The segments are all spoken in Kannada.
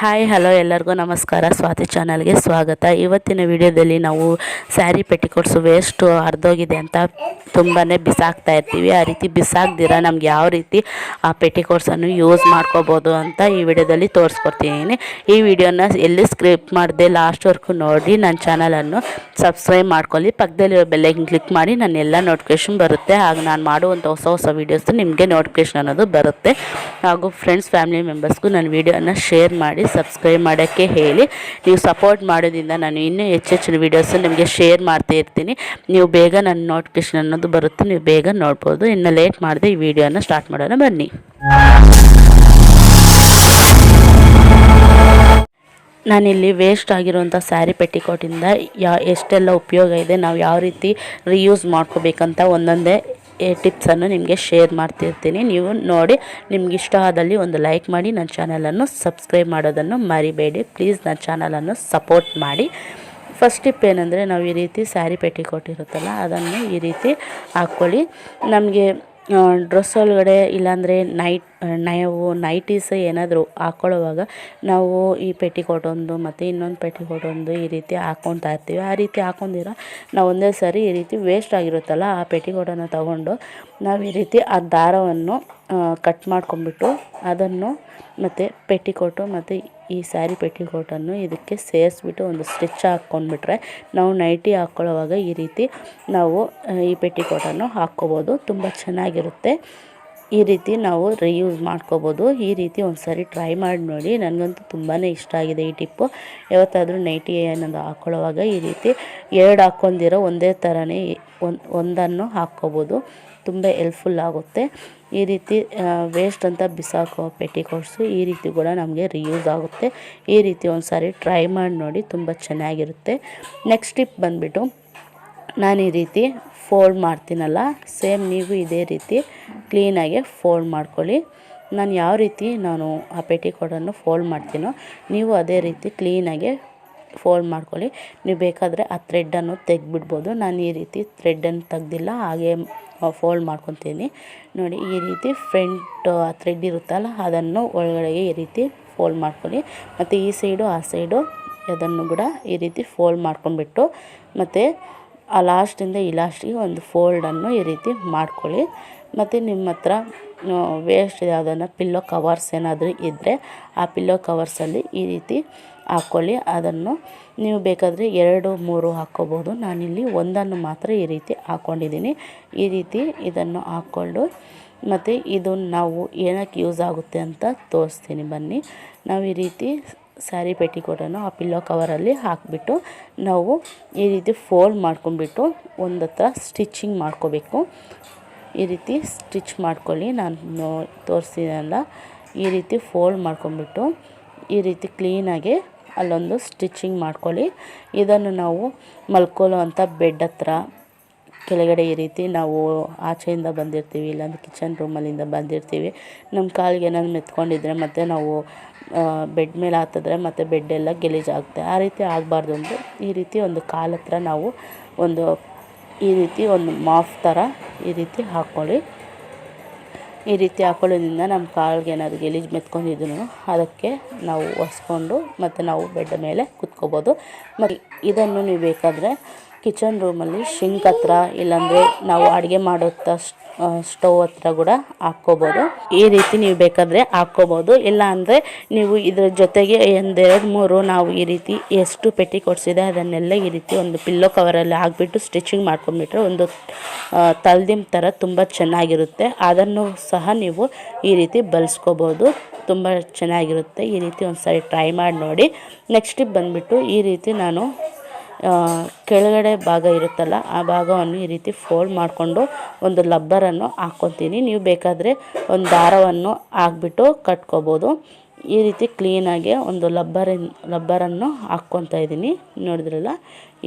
ಹಾಯ್ ಹಲೋ ಎಲ್ಲರಿಗೂ ನಮಸ್ಕಾರ. ಸ್ವಾತಿ ಚಾನಲ್ಗೆ ಸ್ವಾಗತ. ಇವತ್ತಿನ ವಿಡಿಯೋದಲ್ಲಿ ನಾವು ಸ್ಯಾರಿ ಪೆಟಿಕೋಟ್ಸು ವೇಸ್ಟು ಹರಿದೋಗಿದೆ ಅಂತ ತುಂಬಾ ಬಿಸಾಕ್ತಾ ಇರ್ತೀವಿ. ಆ ರೀತಿ ಬಿಸಾಕ್ದಿರ ನಮ್ಗೆ ಯಾವ ರೀತಿ ಆ ಪೆಟಿಕೋಟ್ಸನ್ನು ಯೂಸ್ ಮಾಡ್ಕೋಬೋದು ಅಂತ ಈ ವಿಡಿಯೋದಲ್ಲಿ ತೋರಿಸ್ಕೊಡ್ತೀನಿ. ಈ ವಿಡಿಯೋನ ಎಲ್ಲಿ ಸ್ಕ್ರಿಪ್ ಮಾಡಿದೆ ಲಾಸ್ಟ್ವರೆಗೂ ನೋಡಿ ನನ್ನ ಚಾನಲನ್ನು ಸಬ್ಸ್ಕ್ರೈಬ್ ಮಾಡ್ಕೊಳ್ಳಿ. ಪಕ್ಕದಲ್ಲಿರೋ ಬೆಲ್ಲೈಕನ್ ಕ್ಲಿಕ್ ಮಾಡಿ ನನ್ನ ಎಲ್ಲ ನೋಟಿಫಿಕೇಶನ್ ಬರುತ್ತೆ. ಹಾಗೆ ನಾನು ಮಾಡುವಂಥ ಹೊಸ ಹೊಸ ವೀಡಿಯೋಸ್ ನಿಮಗೆ ನೋಟಿಫಿಕೇಶನ್ ಅನ್ನೋದು ಬರುತ್ತೆ. ಹಾಗೂ ಫ್ರೆಂಡ್ಸ್ ಫ್ಯಾಮಿಲಿ ಮೆಂಬರ್ಸ್ಗೂ ನನ್ನ ವೀಡಿಯೋನ ಶೇರ್ ಮಾಡಿ ಸಬ್ಸ್ಕ್ರೈಬ್ ಮಾಡೋಕ್ಕೆ ಹೇಳಿ. ನೀವು ಸಪೋರ್ಟ್ ಮಾಡೋದ್ರಿಂದ ನಾನು ಇನ್ನೂ ಹೆಚ್ಚೆಚ್ಚಿನ ವೀಡಿಯೋಸ್ ನಿಮಗೆ ಶೇರ್ ಮಾಡ್ತಾ ಇರ್ತೀನಿ. ನೀವು ಬೇಗ ನನ್ನ ನೋಟಿಫಿಕೇಶನ್ ಅನ್ನೋದು ಬರುತ್ತೆ. ನೀವು ಬೇಗ ನೋಡ್ಬೋದು. ಇನ್ನು ಲೇಟ್ ಮಾಡದೆ ಈ ವಿಡಿಯೋನ ಸ್ಟಾರ್ಟ್ ಮಾಡೋಣ. ಬನ್ನಿ. ನಾನಿಲ್ಲಿ ವೇಸ್ಟ್ ಆಗಿರುವಂಥ ಸ್ಯಾರಿ ಪೆಟ್ಟಿಕೋಟಿಂದ ಯಾ ಎಷ್ಟೆಲ್ಲ ಉಪಯೋಗ ಇದೆ, ನಾವು ಯಾವ ರೀತಿ ರಿಯೂಸ್ ಮಾಡ್ಕೋಬೇಕಂತ ಒಂದೊಂದೇ ಟಿಪ್ಸನ್ನು ನಿಮಗೆ ಶೇರ್ ಮಾಡ್ತಿರ್ತೀನಿ. ನೀವು ನೋಡಿ, ನಿಮ್ಗೆ ಇಷ್ಟ ಆದಲ್ಲಿ ಒಂದು ಲೈಕ್ ಮಾಡಿ, ನನ್ನ ಚಾನಲನ್ನು ಸಬ್ಸ್ಕ್ರೈಬ್ ಮಾಡೋದನ್ನು ಮರಿಬೇಡಿ. ಪ್ಲೀಸ್ ನನ್ನ ಚಾನಲನ್ನು ಸಪೋರ್ಟ್ ಮಾಡಿ. ಫಸ್ಟ್ ಟಿಪ್ ಏನಂದರೆ, ನಾವು ಈ ರೀತಿ ಸ್ಯಾರಿ ಪೆಟ್ಟಿ ಕೊಟ್ಟಿರುತ್ತಲ್ಲ ಅದನ್ನು ಈ ರೀತಿ ಹಾಕ್ಕೊಳ್ಳಿ. ನಮಗೆ ಡ್ರೆಸ್ ಒಳಗಡೆ ಇಲ್ಲಾಂದರೆ ನೈಟ್ ನಾವು ನೈಟೀಸ್ ಏನಾದರೂ ಹಾಕ್ಕೊಳ್ಳೋವಾಗ ನಾವು ಈ ಪೆಟ್ಟಿಕೋಟ್ ಒಂದು ಮತ್ತು ಇನ್ನೊಂದು ಪೆಟ್ಟಿಕೋಟ್ ಒಂದು ಈ ರೀತಿ ಹಾಕ್ಕೊತಾ ಇರ್ತೀವಿ. ಆ ರೀತಿ ಹಾಕೊಂಡಿರೋ ನಾವು ಒಂದೇ ಸಾರಿ ಈ ರೀತಿ ವೇಸ್ಟ್ ಆಗಿರುತ್ತಲ್ಲ ಆ ಪೆಟ್ಟಿಕೋಟನ್ನು ತಗೊಂಡು ನಾವು ಈ ರೀತಿ ಆ ದಾರವನ್ನು ಕಟ್ ಮಾಡ್ಕೊಂಬಿಟ್ಟು ಅದನ್ನು ಮತ್ತು ಪೆಟ್ಟಿಕೋಟು ಮತ್ತು ಈ ಸ್ಯಾರಿ ಪೆಟ್ಟಿಕೋಟನ್ನು ಇದಕ್ಕೆ ಸೇರಿಸ್ಬಿಟ್ಟು ಒಂದು ಸ್ಟಿಚ್ ಹಾಕ್ಕೊಂಡ್ಬಿಟ್ರೆ ನಾವು ನೈಟಿ ಹಾಕ್ಕೊಳ್ಳೋವಾಗ ಈ ರೀತಿ ನಾವು ಈ ಪೆಟ್ಟಿಕೋಟನ್ನು ಹಾಕ್ಕೋಬೋದು. ತುಂಬ ಚೆನ್ನಾಗಿರುತ್ತೆ. ಈ ರೀತಿ ನಾವು ರೀಯೂಸ್ ಮಾಡ್ಕೋಬೋದು. ಈ ರೀತಿ ಒಂದು ಸಾರಿ ಟ್ರೈ ಮಾಡಿ ನೋಡಿ. ನನಗಂತೂ ತುಂಬಾ ಇಷ್ಟ ಆಗಿದೆ ಈ ಟಿಪ್ಪು. ಯಾವತ್ತಾದರೂ ನೈಟಿ ಅನ್ನೋದು ಹಾಕ್ಕೊಳ್ಳೋವಾಗ ಈ ರೀತಿ ಎರಡು ಹಾಕ್ಕೊಂಡಿರೋ ಒಂದೇ ಥರನೇ ಒಂದು, ಒಂದನ್ನು ಹಾಕ್ಕೋಬೋದು. ತುಂಬ ಎಲ್ಪ್ಫುಲ್ ಆಗುತ್ತೆ. ಈ ರೀತಿ ವೇಸ್ಟ್ ಅಂತ ಬಿಸಾಕೋ ಪೆಟಿಕೋಟ್ಸು ಈ ರೀತಿ ಕೂಡ ನಮಗೆ ರಿಯೂಸ್ ಆಗುತ್ತೆ. ಈ ರೀತಿ ಒಂದು ಸಾರಿ ಟ್ರೈ ಮಾಡಿ ನೋಡಿ ತುಂಬ ಚೆನ್ನಾಗಿರುತ್ತೆ. ನೆಕ್ಸ್ಟ್ ಟಿಪ್ ಬಂದುಬಿಟ್ಟು, ನಾನು ಈ ರೀತಿ ಫೋಲ್ಡ್ ಮಾಡ್ತೀನಲ್ಲ ಸೇಮ್ ನೀವು ಇದೇ ರೀತಿ ಕ್ಲೀನಾಗಿ ಫೋಲ್ಡ್ ಮಾಡ್ಕೊಳ್ಳಿ. ನಾನು ಯಾವ ರೀತಿ ನಾನು ಆ ಪೆಟಿಕೋಟನ್ನು ಫೋಲ್ಡ್ ಮಾಡ್ತೀನೋ, ನೀವು ಅದೇ ರೀತಿ ಕ್ಲೀನಾಗಿ ಫೋಲ್ಡ್ ಮಾಡ್ಕೊಳ್ಳಿ. ನೀವು ಬೇಕಾದರೆ ಆ ಥ್ರೆಡ್ಡನ್ನು ತೆಗೆದ್ಬಿಡ್ಬೋದು. ನಾನು ಈ ರೀತಿ ಥ್ರೆಡ್ಡನ್ನು ತೆಗ್ದಿಲ್ಲ, ಹಾಗೆ ಫೋಲ್ಡ್ ಮಾಡ್ಕೊತೀನಿ. ನೋಡಿ, ಈ ರೀತಿ ಫ್ರಂಟ್ ಥ್ರೆಡ್ ಇರುತ್ತಲ್ಲ, ಅದನ್ನು ಒಳಗಡೆಗೆ ಈ ರೀತಿ ಫೋಲ್ಡ್ ಮಾಡ್ಕೊಳ್ಳಿ. ಮತ್ತು ಈ ಸೈಡು ಆ ಸೈಡು ಅದನ್ನು ಕೂಡ ಈ ರೀತಿ ಫೋಲ್ಡ್ ಮಾಡ್ಕೊಂಡ್ಬಿಟ್ಟು, ಮತ್ತು ಆ ಲಾಸ್ಟಿಂದ ಈ ಲಾಸ್ಟಿಗೆ ಒಂದು ಫೋಲ್ಡನ್ನು ಈ ರೀತಿ ಮಾಡ್ಕೊಳ್ಳಿ. ಮತ್ತು ನಿಮ್ಮ ಹತ್ರ ವೇಸ್ಟ್ ಯಾವುದನ್ನು ಪಿಲ್ಲೋ ಕವರ್ಸ್ ಏನಾದರೂ ಇದ್ದರೆ ಆ ಪಿಲ್ಲೋ ಕವರ್ಸಲ್ಲಿ ಈ ರೀತಿ ಹಾಕ್ಕೊಳ್ಳಿ ಅದನ್ನು ನೀವು ಬೇಕಾದರೆ ಎರಡು, ಮೂರು ಹಾಕ್ಕೋಬೋದು. ನಾನಿಲ್ಲಿ ಒಂದನ್ನು ಮಾತ್ರ ಈ ರೀತಿ ಹಾಕ್ಕೊಂಡಿದ್ದೀನಿ ಈ ರೀತಿ ಇದನ್ನು ಹಾಕ್ಕೊಂಡು ಮತ್ತು ಇದು ನಾವು ಏನಕ್ಕೆ ಯೂಸ್ ಆಗುತ್ತೆ ಅಂತ ತೋರಿಸ್ತೀನಿ. ಬನ್ನಿ. ನಾವು ಈ ರೀತಿ ಸ್ಯಾರಿ ಪೆಟ್ಟಿಕೋಟನ್ನು ಆ ಪಿಲ್ಲೋ ಕವರಲ್ಲಿ ಹಾಕಿಬಿಟ್ಟು ನಾವು ಈ ರೀತಿ ಫೋಲ್ಡ್ ಮಾಡ್ಕೊಂಡ್ಬಿಟ್ಟು ಒಂದತ್ರ ಹತ್ರ ಸ್ಟಿಚಿಂಗ್ ಮಾಡ್ಕೋಬೇಕು. ಈ ರೀತಿ ಸ್ಟಿಚ್ ಮಾಡ್ಕೊಳ್ಳಿ. ನಾನು ತೋರಿಸಿದಲ್ಲ ಈ ರೀತಿ ಫೋಲ್ಡ್ ಮಾಡ್ಕೊಂಬಿಟ್ಟು ಈ ರೀತಿ ಕ್ಲೀನಾಗಿ ಅಲ್ಲೊಂದು ಸ್ಟಿಚಿಂಗ್ ಮಾಡ್ಕೊಳ್ಳಿ. ಇದನ್ನು ನಾವು ಮಲ್ಕೊಳ್ಳೋ ಅಂಥ ಬೆಡ್ ಹತ್ರ, ಕೆಳಗಡೆ ಈ ರೀತಿ ನಾವು ಆಚೆಯಿಂದ ಬಂದಿರ್ತೀವಿ, ಇಲ್ಲಾಂದ್ರೆ ಕಿಚನ್ ರೂಮಲ್ಲಿಂದ ಬಂದಿರ್ತೀವಿ. ನಮ್ಮ ಕಾಲಿಗೆ ಏನಾದ್ರು ಮೆತ್ಕೊಂಡಿದ್ರೆ ಮತ್ತು ನಾವು ಬೆಡ್ ಮೇಲೆ ಹತ್ತಿದ್ರೆ ಮತ್ತು ಬೆಡ್ಡೆಲ್ಲ ಗಲೀಜಾಗುತ್ತೆ. ಆ ರೀತಿ ಆಗಬಾರ್ದು ಅಂದರೆ ಈ ರೀತಿ ಒಂದು ಕಾಲ ಹತ್ರ ನಾವು ಒಂದು ಈ ರೀತಿ ಒಂದು ಮಾಫ್ ಥರ ಈ ರೀತಿ ಹಾಕ್ಕೊಳ್ಳಿ. ಈ ರೀತಿ ಹಾಕೊಳ್ಳೋದ್ರಿಂದ ನಮ್ಮ ಕಾಲಿಗೆ ಏನಾದ್ರು ಗಲೀಜು ಮೆತ್ಕೊಂಡಿದ್ರು ಅದಕ್ಕೆ ನಾವು ಒರೆಸ್ಕೊಂಡು ಮತ್ತು ನಾವು ಬೆಡ್ ಮೇಲೆ ಕುತ್ಕೋಬೋದು. ಮತ್ತು ಇದನ್ನು ನೀವು ಬೇಕಾದರೆ ಕಿಚನ್ ರೂಮಲ್ಲಿ ಶಿಂಕ್ ಹತ್ರ ಇಲ್ಲಾಂದರೆ ನಾವು ಅಡುಗೆ ಮಾಡೋ ಸ್ಟವ್ ಹತ್ರ ಕೂಡ ಹಾಕ್ಕೋಬೋದು. ಈ ರೀತಿ ನೀವು ಬೇಕಾದರೆ ಹಾಕ್ಕೋಬೋದು. ಇಲ್ಲ ಅಂದರೆ ನೀವು ಇದ್ರ ಜೊತೆಗೆ ಒಂದೆರಡು ಮೂರು ನಾವು ಈ ರೀತಿ ಎಷ್ಟು ಪೆಟ್ಟಿ ಕೊಡಿಸಿದೆ ಅದನ್ನೆಲ್ಲ ಈ ರೀತಿ ಒಂದು ಪಿಲ್ಲೋ ಕವರಲ್ಲಿ ಹಾಕ್ಬಿಟ್ಟು ಸ್ಟಿಚಿಂಗ್ ಮಾಡ್ಕೊಂಡ್ಬಿಟ್ರೆ ಒಂದು ತಲ್ದಿಮ್ ಥರ ತುಂಬ ಚೆನ್ನಾಗಿರುತ್ತೆ. ಅದನ್ನು ಸಹ ನೀವು ಈ ರೀತಿ ಬಳಸ್ಕೋಬೋದು. ತುಂಬ ಚೆನ್ನಾಗಿರುತ್ತೆ. ಈ ರೀತಿ ಒಂದು ಸಾರಿ ಟ್ರೈ ಮಾಡಿ ನೋಡಿ. ನೆಕ್ಸ್ಟ್ ಬಂದುಬಿಟ್ಟು ಈ ರೀತಿ ನಾನು ಕೆಳಗಡೆ ಭಾಗ ಇರುತ್ತಲ್ಲ, ಆ ಭಾಗವನ್ನು ಈ ರೀತಿ ಫೋಲ್ಡ್ ಮಾಡಿಕೊಂಡು ಒಂದು ಲಬ್ಬರನ್ನು ಹಾಕ್ಕೊತೀನಿ. ನೀವು ಬೇಕಾದರೆ ಒಂದು ದಾರವನ್ನು ಹಾಕ್ಬಿಟ್ಟು ಕಟ್ಕೋಬೋದು. ಈ ರೀತಿ ಕ್ಲೀನಾಗಿ ಒಂದು ಲಬ್ಬರಿನ್, ಲಬ್ಬರನ್ನು ಹಾಕ್ಕೊತಾ ಇದ್ದೀನಿ. ನೋಡಿದ್ರಲ್ಲ?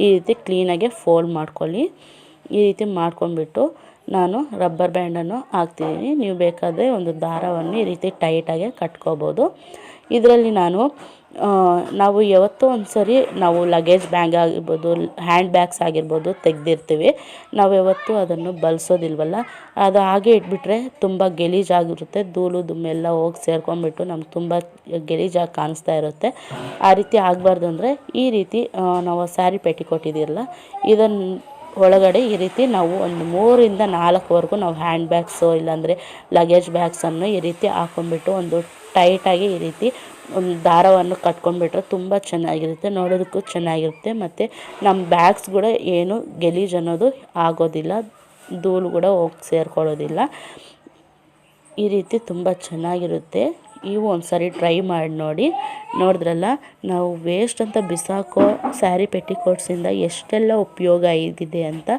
ಈ ರೀತಿ ಕ್ಲೀನಾಗೆ ಫೋಲ್ಡ್ ಮಾಡ್ಕೊಳ್ಳಿ. ಈ ರೀತಿ ಮಾಡ್ಕೊಂಡ್ಬಿಟ್ಟು ನಾನು ರಬ್ಬರ್ ಬ್ಯಾಂಡನ್ನು ಹಾಕ್ತಿದ್ದೀನಿ. ನೀವು ಬೇಕಾದರೆ ಒಂದು ದಾರವನ್ನು ಈ ರೀತಿ ಟೈಟಾಗಿ ಕಟ್ಕೋಬೋದು. ಇದರಲ್ಲಿ ನಾನು ನಾವು ಯಾವತ್ತೂ ಒಂದು ಸರಿ ನಾವು ಲಗೇಜ್ ಬ್ಯಾಗ್ ಆಗಿರ್ಬೋದು ಹ್ಯಾಂಡ್ ಬ್ಯಾಗ್ಸ್ ಆಗಿರ್ಬೋದು ತೆಗೆದಿರ್ತೀವಿ. ನಾವು ಯಾವತ್ತೂ ಅದನ್ನು ಬಳಸೋದಿಲ್ವಲ್ಲ? ಅದು ಹಾಗೆ ಇಟ್ಬಿಟ್ರೆ ತುಂಬ ಗಲೀಜಾಗಿರುತ್ತೆ ಧೂಳು ದುಮ್ಮೆಲ್ಲ ಹೋಗಿ ಸೇರ್ಕೊಂಡ್ಬಿಟ್ಟು ನಮ್ಗೆ ತುಂಬ ಗಲೀಜಾಗಿ ಕಾಣಿಸ್ತಾ ಇರುತ್ತೆ. ಆ ರೀತಿ ಆಗಬಾರ್ದು ಅಂದರೆ ಈ ರೀತಿ ನಾವು ಸ್ಯಾರಿ ಪೆಟ್ಟಿ ಕೊಟ್ಟಿದ್ದೀರಲ್ಲ ಇದನ್ನು ಒಳಗಡೆ ಈ ರೀತಿ ನಾವು ಒಂದು ಮೂರಿಂದ ನಾಲ್ಕುವರೆಗೂ ನಾವು ಹ್ಯಾಂಡ್ ಬ್ಯಾಗ್ಸು ಇಲ್ಲಾಂದರೆ ಲಗೇಜ್ ಬ್ಯಾಗ್ಸನ್ನು ಈ ರೀತಿ ಹಾಕೊಂಡ್ಬಿಟ್ಟು ಒಂದು ಟೈಟಾಗಿ ಈ ರೀತಿ ದಾರವನ್ನು ಕಟ್ಕೊಂಡ್ಬಿಟ್ರೆ ತುಂಬ ಚೆನ್ನಾಗಿರುತ್ತೆ. ನೋಡೋದಕ್ಕೂ ಚೆನ್ನಾಗಿರುತ್ತೆ. ಮತ್ತು ನಮ್ಮ ಬ್ಯಾಗ್ಸ್ ಕೂಡ ಏನು ಗಲೀಜು ಅನ್ನೋದು ಆಗೋದಿಲ್ಲ. ಧೂಳು ಕೂಡ ಹೋಗಿ ಸೇರ್ಕೊಳ್ಳೋದಿಲ್ಲ. ಈ ರೀತಿ ತುಂಬ ಚೆನ್ನಾಗಿರುತ್ತೆ. ನೀವು ಒಂದು ಟ್ರೈ ಮಾಡಿ ನೋಡಿ. ನೋಡಿದ್ರಲ್ಲ, ನಾವು ವೇಸ್ಟ್ ಅಂತ ಬಿಸಾಕೋ ಸ್ಯಾರಿ ಪೆಟ್ಟಿಕೋಟ್ಸಿಂದ ಎಷ್ಟೆಲ್ಲ ಉಪಯೋಗ ಇದಿದೆ ಅಂತ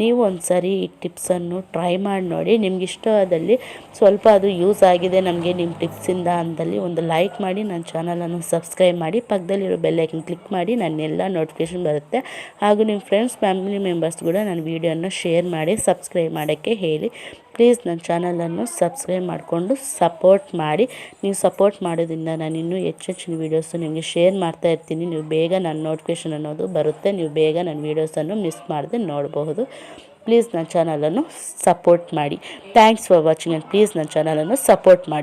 ನೀವು ಒಂದು ಸಾರಿ ಈ ಟಿಪ್ಸನ್ನು ಟ್ರೈ ಮಾಡಿ ನೋಡಿ. ನಿಮ್ಗೆ ಇಷ್ಟವಾದಲ್ಲಿ ಸ್ವಲ್ಪ ಅದು ಯೂಸ್ ಆಗಿದೆ ನಮಗೆ ನಿಮ್ಮ ಟಿಪ್ಸಿಂದ ಅಂದಲ್ಲಿ ಒಂದು ಲೈಕ್ ಮಾಡಿ, ನನ್ನ ಚಾನಲನ್ನು ಸಬ್ಸ್ಕ್ರೈಬ್ ಮಾಡಿ. ಪಕ್ಕದಲ್ಲಿರೋ ಬೆಲ್ಲೈಕನ್ ಕ್ಲಿಕ್ ಮಾಡಿ, ನನ್ನೆಲ್ಲ ನೋಟಿಫಿಕೇಷನ್ ಬರುತ್ತೆ. ಹಾಗೂ ನಿಮ್ಮ ಫ್ರೆಂಡ್ಸ್ ಫ್ಯಾಮಿಲಿ ಮೆಂಬರ್ಸ್ ಕೂಡ ನನ್ನ ವೀಡಿಯೋನ ಶೇರ್ ಮಾಡಿ ಸಬ್ಸ್ಕ್ರೈಬ್ ಮಾಡೋಕ್ಕೆ ಹೇಳಿ. ಪ್ಲೀಸ್ ನನ್ನ ಚಾನಲನ್ನು ಸಬ್ಸ್ಕ್ರೈಬ್ ಮಾಡಿಕೊಂಡು ಸಪೋರ್ಟ್ ಮಾಡಿ. ನೀವು ಸಪೋರ್ಟ್ ಮಾಡೋದ್ರಿಂದ ನಾನು ಇನ್ನೂ ಹೆಚ್ಚು ಹೆಚ್ಚಿನ ವೀಡಿಯೋಸು ನಿಮಗೆ ಶೇರ್ ಮಾಡ್ತಾ ಇರ್ತೀನಿ. ನೀವು ಬೇಗ ನನ್ನ ನೋಟಿಫಿಕೇಷನ್ ಅನ್ನೋದು ಬರುತ್ತೆ. ನೀವು ಬೇಗ ನನ್ನ ವೀಡಿಯೋಸನ್ನು ಮಿಸ್ ಮಾಡದೆ ನೋಡಬಹುದು. ಪ್ಲೀಸ್ ನನ್ನ ಚಾನಲನ್ನು ಸಪೋರ್ಟ್ ಮಾಡಿ. Thanks for watching and please ನನ್ನ ಚಾನಲನ್ನು ಸಪೋರ್ಟ್ ಮಾಡಿ.